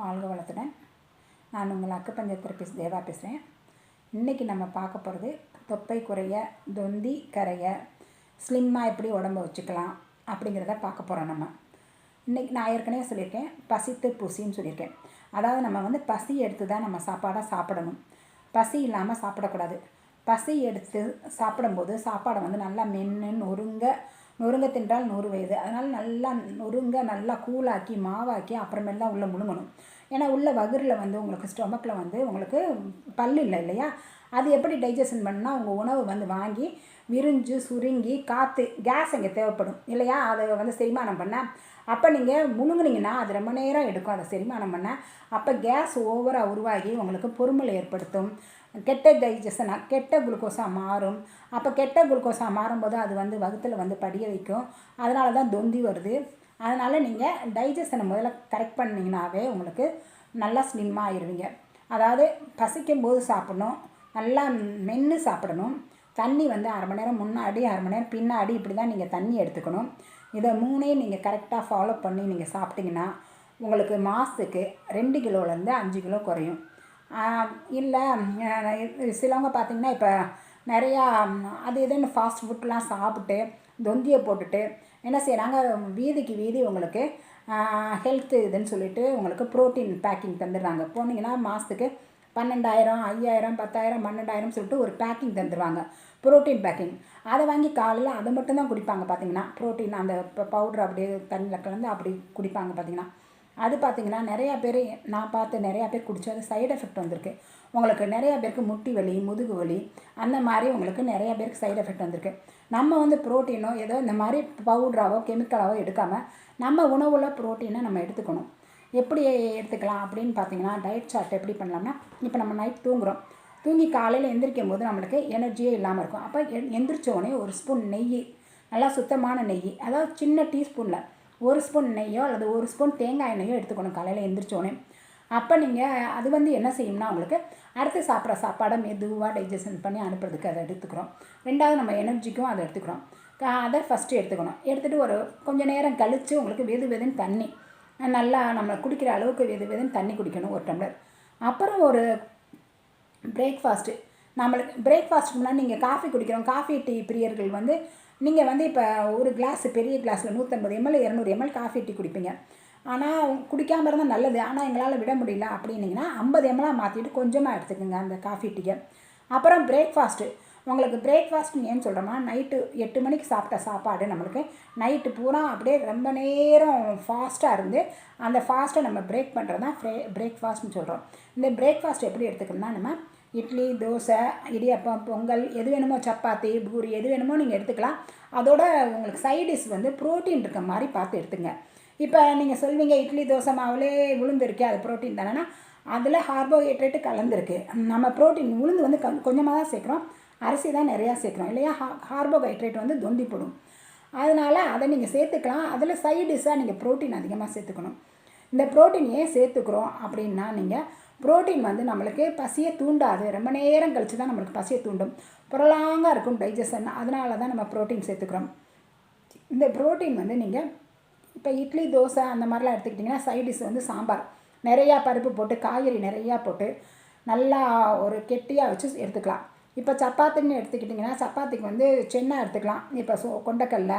வாழ்க வளத்துடன். நான் உங்கள் அக்குப்பஞ்ச தெரபிஸ்ட் தேவா பேசுகிறேன் இன்றைக்கி நம்ம பார்க்க போகிறது தொப்பை குறைய தொந்தி கரைய ஸ்லிம்மாக எப்படி உடம்ப வச்சுக்கலாம் அப்படிங்கிறத பார்க்க போகிறோம் நம்ம. இன்றைக்கி நான் ஏற்கனவே சொல்லியிருக்கேன் பசித்து புசின்னு சொல்லியிருக்கேன். அதாவது நம்ம வந்து பசி எடுத்து தான் நம்ம சாப்பாடாக சாப்பிடணும். பசி இல்லாமல் சாப்பிடக்கூடாது. பசி எடுத்து சாப்பிடும்போது சாப்பாடை வந்து நல்லா மென்னு நொறுங்க நொறுங்க தின்றால் நூறு வயது அதனால் நல்லா நொறுங்க நல்லா கூலாக்கி மாவாக்கி அப்புறமேல் தான் உள்ளே முழுங்கணும் ஏன்னா உள்ள வகுரில் வந்து உங்களுக்கு ஸ்டொமக்கில் வந்து உங்களுக்கு பல் இல்லை இல்லையா? அது எப்படி டைஜஷன் பண்ணால் உங்கள் உணவு வந்து வாங்கி விரிஞ்சு சுருங்கி காற்று கேஸ் அங்கே தேவைப்படும். இல்லையா? அதை வந்து செரிமானம் பண்ண. அப்போ நீங்கள் முழுங்குனீங்கன்னா அது ரொம்ப நேரம் எடுக்கும். அதை செரிமானம் பண்ண. அப்போ கேஸ் ஓவராக உருவாகி உங்களுக்கு பொறுமல் ஏற்படுத்தும். கெட்ட டைஜஷனாக கெட்ட குளுக்கோஸாக மாறும். அப்போ கெட்ட குளுக்கோஸாக மாறும்போது அது வந்து வகுத்தில் வந்து படிய வைக்கும். அதனால தான் தொந்தி வருது. அதனால் நீங்கள் டைஜஷனை முதல்ல கரெக்ட் பண்ணிங்கனாவே உங்களுக்கு நல்லா ஸ்லிம்மாக ஆயிடுவீங்க அதாவது பசிக்கும் போது சாப்பிடணும். நல்லா மென்று சாப்பிடணும். தண்ணி வந்து அரை மணி நேரம் முன்னாடி அரை மணி நேரம் பின்னாடி இப்படி தான் நீங்கள் தண்ணி எடுத்துக்கணும். இதை மூணையும் நீங்கள் கரெக்டாக ஃபாலோ பண்ணி நீங்கள் சாப்பிட்டீங்கன்னா உங்களுக்கு மாதத்துக்கு ரெண்டு கிலோலேருந்து அஞ்சு கிலோ குறையும். இல்லை சிலவங்க பார்த்திங்கன்னா இப்போ நிறையா அது இதுன்னு ஃபாஸ்ட் ஃபுட்லாம் சாப்பிட்டு தொந்தியை போட்டுட்டு என்ன செய்கிறாங்க வீதிக்கு வீதி உங்களுக்கு ஹெல்த்து இதுன்னு சொல்லிட்டு உங்களுக்கு ப்ரோட்டீன் பேக்கிங் தந்துடுறாங்க. போனீங்கன்னா மாதத்துக்கு பன்னெண்டாயிரம் ஐயாயிரம் பத்தாயிரம் பன்னெண்டாயிரம் சொல்லிட்டு ஒரு பேக்கிங் தந்துடுவாங்க ப்ரோட்டீன் பேக்கிங் அதை வாங்கி காலையில் அதை மட்டும்தான் குடிப்பாங்க பார்த்தீங்கன்னா ப்ரோட்டீன் அந்த பவுடர் அப்படியே தண்ணியில் கலந்து அப்படி குடிப்பாங்க பார்த்தீங்கன்னா அது பார்த்திங்கன்னா நிறையா பேர் நான் பார்த்து நிறையா பேர் குடித்தது சைடு எஃபெக்ட் வந்திருக்கு. உங்களுக்கு நிறையா பேருக்கு முட்டி வலி முதுகு வலி அந்த மாதிரி உங்களுக்கு நிறையா பேருக்கு சைடு எஃபெக்ட் வந்திருக்கு. நம்ம வந்து ப்ரோட்டீனோ ஏதோ இந்த மாதிரி பவுடராகவோ கெமிக்கலாவோ எடுக்காமல் நம்ம உணவில் ப்ரோட்டீனை நம்ம எடுத்துக்கணும். எப்படி எடுத்துக்கலாம் அப்படின்னு பார்த்தீங்கன்னா டயட் சார்ட் எப்படி பண்ணலாம்னா இப்போ நம்ம நைட் தூங்குகிறோம் தூங்கி காலையில் எந்திரிக்கும் போது நம்மளுக்கு எனர்ஜியே இல்லாமல் இருக்கும். அப்போ எந்திரிச்சோடனே ஒரு ஸ்பூன் நெய் நல்லா சுத்தமான நெய் அதாவது சின்ன டீஸ்பூனில் ஒரு ஸ்பூன் நெய்யோ அல்லது ஒரு ஸ்பூன் தேங்காய் எண்ணெயோ எடுத்துக்கணும் காலையில் எந்திரிச்சோடனே அப்போ நீங்கள் அது வந்து என்ன செய்யும்னா உங்களுக்கு அடுத்து சாப்பிட்ற சாப்பாடை மெதுவாக டைஜஷன் பண்ணி அனுப்புறதுக்கு அதை எடுத்துக்கிறோம். ரெண்டாவது நம்ம எனர்ஜிக்கும் அதை எடுத்துக்கிறோம். அதை ஃபஸ்ட்டு எடுத்துக்கணும். எடுத்துகிட்டு ஒரு கொஞ்சம் நேரம் கழித்து உங்களுக்கு வெது வெதுன்னு தண்ணி நல்லா நம்ம குடிக்கிற அளவுக்கு வெது வெதுன்னு தண்ணி குடிக்கணும் ஒரு டம்ளர். அப்புறம் ஒரு பிரேக்ஃபாஸ்ட்டு நம்மளுக்கு பிரேக்ஃபாஸ்ட்டுக்கு முன்னாடி நீங்கள் காஃபி குடிக்கிறோம். காஃபி டீ பிரியர்கள் வந்து நீங்கள் வந்து இப்போ ஒரு கிளாஸ் பெரிய கிளாஸில் நூற்றம்பது எம்எல் இரநூறு எம்எல் காஃபி டீ குடிப்பீங்க. ஆனால் குடிக்காமல் இருந்தால் நல்லது. ஆனால் எங்களால் விட முடியல அப்படின்னீங்கன்னா ஐம்பது எம்எலாக மாற்றிட்டு கொஞ்சமாக எடுத்துக்கோங்க அந்த காஃபி டீயை அப்புறம் பிரேக்ஃபாஸ்ட்டு உங்களுக்கு பிரேக்ஃபாஸ்ட்னு ஏன்னு சொல்கிறோமா நைட்டு எட்டு மணிக்கு சாப்பிட்ட சாப்பாடு நம்மளுக்கு. நைட்டு பூரா அப்படியே ரொம்ப நேரம் ஃபாஸ்ட்டாக இருந்து அந்த ஃபாஸ்ட்டை நம்ம பிரேக் பண்ணுறது தான் ஃப்ரே பிரேக்ஃபாஸ்ட்னு சொல்கிறோம் இந்த பிரேக்ஃபாஸ்ட் எப்படி எடுத்துக்கணும்னா நம்ம இட்லி தோசை இடியப்பம் பொங்கல் எது வேணுமோ சப்பாத்தி பூரி எது வேணுமோ நீங்கள் எடுத்துக்கலாம். அதோட உங்களுக்கு சைடிஷ் வந்து ப்ரோட்டீன் இருக்க மாதிரி பார்த்து எடுத்துங்க. இப்போ நீங்கள் சொல்வீங்க இட்லி தோசை மாவுலே உளுந்து இருக்கே அது ப்ரோட்டீன் தானேன்னா அதில் கார்போஹைட்ரேட்டு கலந்துருக்கு. நம்ம ப்ரோட்டீன் உளுந்து வந்து கொஞ்சமாக தான் சேர்க்குறோம். அரிசி தான் நிறையா சேர்க்குறோம் இல்லையா? ஹா கார்போஹைட்ரேட் வந்து தொந்திப்படும் அதனால் அதை நீங்கள் சேர்த்துக்கலாம். அதில் சைட் டிஷ்ஷாக நீங்கள் ப்ரோட்டீன் அதிகமாக சேர்த்துக்கணும். இந்த ப்ரோட்டீன் ஏன் சேர்த்துக்கிறோம் அப்படின்னா நீங்கள் ப்ரோட்டீன் வந்து நம்மளுக்கு பசியை தூண்டாது. ரொம்ப நேரம் கழித்து தான் நம்மளுக்கு பசியை தூண்டும். புரளாங்காக இருக்கும் டைஜஷன் அதனால தான் நம்ம ப்ரோட்டீன் சேர்த்துக்கிறோம். இந்த ப்ரோட்டீன் வந்து நீங்கள் இப்போ இட்லி தோசை அந்த மாதிரிலாம் எடுத்துக்கிட்டிங்கன்னா சைடிஷ் வந்து சாம்பார். நிறையா பருப்பு போட்டு காய்கறி நிறையா போட்டு நல்லா ஒரு கெட்டியாக வச்சு எடுத்துக்கலாம். இப்போ சப்பாத்தின்னு எடுத்துக்கிட்டிங்கன்னா சப்பாத்திக்கு வந்து சென்னா எடுத்துக்கலாம். இப்போ சோ கொண்டக்கடல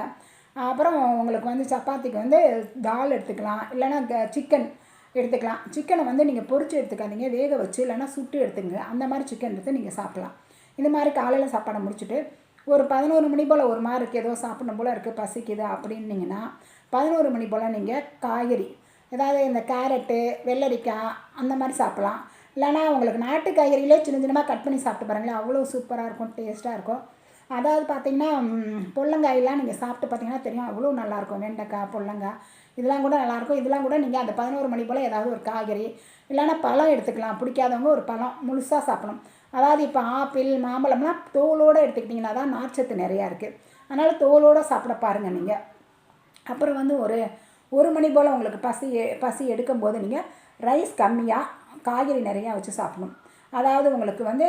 அப்புறம் உங்களுக்கு வந்து சப்பாத்திக்கு வந்து தால் எடுத்துக்கலாம். இல்லைன்னா சிக்கன் எடுத்துக்கலாம். சிக்கனை வந்து நீங்கள் பொறிச்சு எடுத்துக்காதீங்க. வேக வச்சு இல்லைன்னா சுட்டு எடுத்துங்க அந்த மாதிரி சிக்கன் எடுத்து நீங்கள் சாப்பிட்லாம். இந்த மாதிரி காலையில் சாப்பாடை முடிச்சுட்டு ஒரு பதினோரு மணி போல் ஒரு மாதிரி இருக்குது ஏதோ சாப்பிடணும் போல் இருக்குது பசிக்குது அப்படின்னீங்கன்னா பதினோரு மணி போல் நீங்கள் காய்கறி ஏதாவது இந்த கேரட்டு வெள்ளரிக்காய் அந்த மாதிரி சாப்பிட்லாம். இல்லைனா உங்களுக்கு நாட்டு காய்கறிகளே சின்ன சின்னமாக கட் பண்ணி சாப்பிட்டு பாருங்களேன். அவ்வளோ சூப்பராக இருக்கும் டேஸ்ட்டாக இருக்கும். அதாவது பார்த்திங்கன்னா பொள்ளங்காயெல்லாம் நீங்கள் சாப்பிட்டு பார்த்தீங்கன்னா தெரியும் அவ்வளோ நல்லாயிருக்கும் வெண்டைக்காய் பொள்ளங்காய் இதெல்லாம் கூட நல்லாயிருக்கும் இதெல்லாம் கூட நீங்கள் அந்த பதினோரு மணி போல் ஏதாவது ஒரு காய்கறி இல்லைன்னா பழம் எடுத்துக்கலாம். பிடிக்காதவங்க ஒரு பழம் முழுசாக சாப்பிடணும். அதாவது இப்போ ஆப்பிள் மாம்பழம்லாம் தோலோடு எடுத்துக்கிட்டிங்கன்னா தான் நார்ச்சத்து நிறையா இருக்குது அதனால் தோலோடு சாப்பிட பாருங்கள் நீங்கள் அப்புறம் வந்து ஒரு ஒரு மணி போல் உங்களுக்கு பசி பசி எடுக்கும்போது நீங்கள் ரைஸ் கம்மியாக காய்கறி நிறையா வச்சு சாப்பிடணும். அதாவது உங்களுக்கு வந்து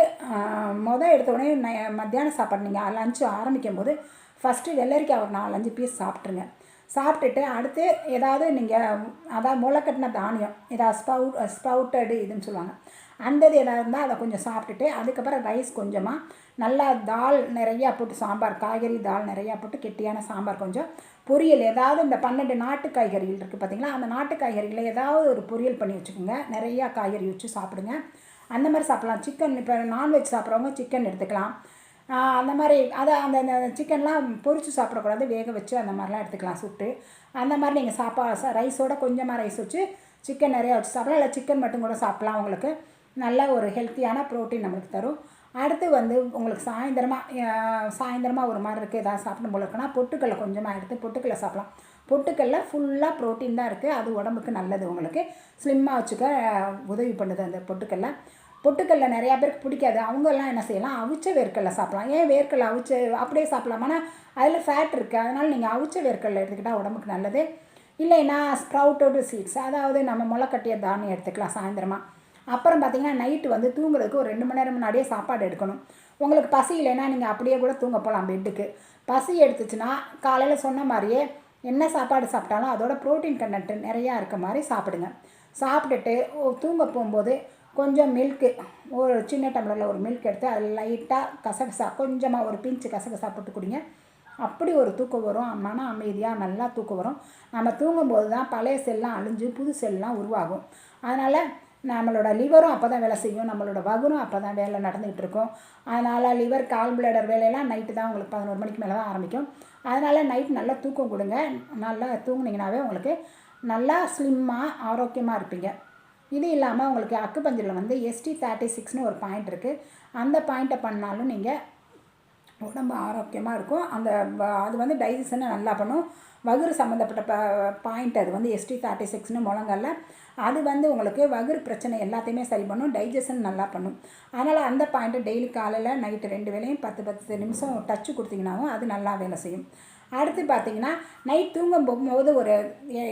மொதல் எடுத்த உடனே மத்தியானம் சாப்பாடு நீங்கள் லஞ்சு ஆரம்பிக்கும் போது ஃபஸ்ட்டு வெள்ளரிக்காய் ஒரு நாலஞ்சு பீஸ் சாப்பிட்ருங்க சாப்பிட்டுட்டு அடுத்து ஏதாவது நீங்கள் அதாவது முளைக்கட்டின தானியம் ஏதாவது ஸ்பவுட் ஸ்பவுட்டடு இதுன்னு சொல்லுவாங்க. அந்த இது இருந்தால் அதை கொஞ்சம் சாப்பிட்டுட்டு அதுக்கப்புறம் ரைஸ் கொஞ்சமாக நல்லா தால் நிறையா போட்டு சாம்பார் காய்கறி தால் நிறையா போட்டு கெட்டியான சாம்பார் கொஞ்சம். பொரியல் ஏதாவது இந்த பன்னெண்டு நாட்டு காய்கறிகள் இருக்குது பார்த்தீங்களா அந்த நாட்டு காய்கறிகளை ஏதாவது ஒரு பொரியல் பண்ணி வச்சுக்கோங்க. நிறையா காய்கறி வச்சு சாப்பிடுங்க. அந்த மாதிரி சாப்பிட்லாம். சிக்கன் இப்போ நான்வெஜ் சாப்பிட்றவங்க சிக்கன் எடுத்துக்கலாம். அந்த மாதிரி அதை அந்த அந்த சிக்கன்லாம் பொரித்து சாப்பிடக்கூடாது. வேக வச்சு அந்த மாதிரிலாம் எடுத்துக்கலாம் சுட்டு. அந்த மாதிரி நீங்கள் சாப்பா ரைஸோட கொஞ்சமாக ரைஸ் வச்சு சிக்கன் நிறையா வச்சு சாப்பிடலாம். இல்லை சிக்கன் மட்டும் கூட சாப்பிட்லாம் உங்களுக்கு. நல்ல ஒரு ஹெல்த்தியான ப்ரோட்டீன் நம்மளுக்கு தரும். அடுத்து வந்து உங்களுக்கு சாயந்தரமாக சாயந்தரமாக ஒரு மாதிரி இருக்குது ஏதாவது சாப்பிடும் போல இருக்குன்னா பொட்டுக்கல்லை கொஞ்சமாக எடுத்து பொட்டுக்கல்லை சாப்பிட்லாம். பொட்டுக்கல்ல ஃபுல்லாக ப்ரோட்டீன் தான் இருக்குது அது உடம்புக்கு நல்லது உங்களுக்கு. ஸ்லிம்மாக வச்சுக்க உதவி பண்ணுது அந்த பொட்டுக்கல்ல பொட்டுக்கல்ல நிறையா பேருக்கு பிடிக்காது. அவங்கெல்லாம் என்ன செய்யலாம்? அவிச்ச வேர்க்கடலை சாப்பிட்லாம். ஏன் வேர்க்கடலை அவிச்ச அப்படியே சாப்பிட்லாமானா அதில் ஃபேட் இருக்குது அதனால் நீங்கள் அவிச்ச வேர்க்கடலை எடுத்துக்கிட்டால் உடம்புக்கு நல்லது. இல்லைன்னா ஸ்ப்ரவுட்டோடு சீட்ஸ் அதாவது நம்ம முளைக்கட்டிய தானியம் எடுத்துக்கலாம் சாயந்தரமாக அப்புறம் பார்த்திங்கன்னா நைட்டு வந்து தூங்குறதுக்கு ஒரு ரெண்டு மணி நேரம் முன்னாடியே சாப்பாடு எடுக்கணும். உங்களுக்கு பசி இல்லைன்னா நீங்கள் அப்படியே கூட தூங்க போகலாம் பெட்டுக்கு பசி எடுத்துச்சுன்னா காலையில் சொன்ன மாதிரியே என்ன சாப்பாடு சாப்பிட்டாலும் அதோட ப்ரோட்டீன் கண்டென்ட் நிறையா இருக்க மாதிரி சாப்பிடுங்க. சாப்பிட்டுட்டு தூங்க போகும்போது கொஞ்சம் மில்க்கு ஒரு சின்ன டம்ளரில் ஒரு மில்க் எடுத்து அதில் லைட்டாக கசகசா கொஞ்சமாக ஒரு பிஞ்சு கசகசா போட்டு குடிங்க. அப்படி ஒரு தூக்கம் வரும். மன அமைதியாக நல்லா தூக்கம் வரும். நம்ம தூங்கும்போது தான் பழைய செல்லாம் அழிஞ்சு புது செல்லாம் உருவாகும். அதனால் நம்மளோட லிவரும் அப்போ தான் வேலை செய்யும். நம்மளோட வகுனும் அப்போ தான் வேலை நடந்துகிட்டு இருக்கும் அதனால் லிவர் கால் பிளேடர் வேலையெல்லாம் நைட்டு தான் உங்களுக்கு பதினோரு மணிக்கு மேலே தான் ஆரம்பிக்கும். அதனால் நைட் நல்லா தூக்கம் கொடுங்க. நல்லா தூங்குனீங்கனாவே உங்களுக்கு நல்லா ஸ்லிம்மாக ஆரோக்கியமாக இருப்பீங்க. இது இல்லாமல் உங்களுக்கு அக்குப்பஞ்சரில் வந்து எஸ்டி தேர்ட்டி சிக்ஸ்னு ஒரு பாயிண்ட் இருக்குது அந்த பாயிண்ட்டை பண்ணாலும் நீங்கள் உடம்பு ஆரோக்கியமாக இருக்கும். அந்த அது வந்து டைஜஷனை நல்லா பண்ணும். வகுறு சம்மந்தப்பட்ட ப பாயிண்ட் அது வந்து எஸ்டி தேர்ட்டி சிக்ஸ்னு முழங்கல்ல. அது வந்து உங்களுக்கு வகுறு பிரச்சனை எல்லாத்தையுமே சரி பண்ணும் டைஜஷன் நல்லா பண்ணும். அதனால் அந்த பாயிண்ட்டு டெய்லி காலையில் நைட்டு ரெண்டு வேலையும் பத்து பத்து நிமிஷம் டச்சு கொடுத்தீங்கன்னாவும் அது நல்லா வேலை செய்யும். அடுத்து பார்த்தீங்கன்னா நைட் தூங்கும் போகும்போது ஒரு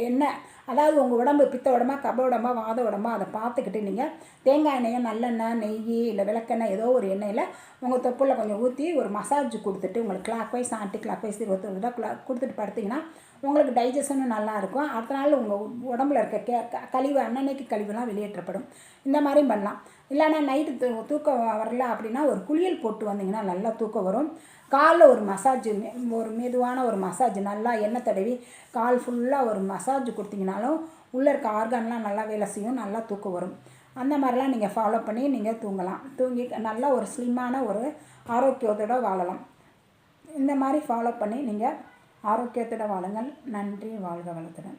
எண்ணெய் அதாவது உங்கள் உடம்பு பித்த உடம்பா கப உடம்பா வாத உடம்பா அதை பார்த்துக்கிட்டு நீங்கள் தேங்காய் எண்ணெயை நல்லெண்ணெய் நெய் இல்லை விளக்கெண்ணெய் ஏதோ ஒரு எண்ணெயில் உங்கள் தொப்புளில் கொஞ்சம் ஊற்றி ஒரு மசாஜ் கொடுத்துட்டு உங்களுக்கு clockwise anti clock wise இருபத்தொரு தடவை கொடுத்துட்டு படுத்திங்கன்னா உங்களுக்கு டைஜஷனும் நல்லாயிருக்கும் அடுத்த நாள் உங்கள் உடம்புல இருக்க கே கழிவு அன்னன்னைக்கு கழிவுலாம் வெளியேற்றப்படும். இந்த மாதிரியும் பண்ணலாம். இல்லைன்னா நைட்டு தூ தூக்கம் வரல அப்படின்னா ஒரு குளியல் போட்டு வந்தீங்கன்னா நல்லா தூக்கம் வரும். காலில் ஒரு மசாஜ் ஒரு மெதுவான ஒரு மசாஜ் நல்லா எண்ணெய் தடவி கால் ஃபுல்லாக ஒரு மசாஜ் கொடுத்தீங்கனாலும் உள்ளே இருக்க ஆர்கான்லாம் நல்லா வேலை செய்யும் நல்லா தூக்கம் வரும். அந்த மாதிரிலாம் நீங்கள் ஃபாலோ பண்ணி நீங்கள் தூங்கலாம். தூங்கி நல்லா ஒரு ஸ்லிம்மான ஒரு ஆரோக்கியத்தோடு வாழலாம். இந்த மாதிரி ஃபாலோ பண்ணி நீங்கள் ஆரோக்கியத்தோட வாழுங்கள். நன்றி. வாழ்க வளத்துடன்.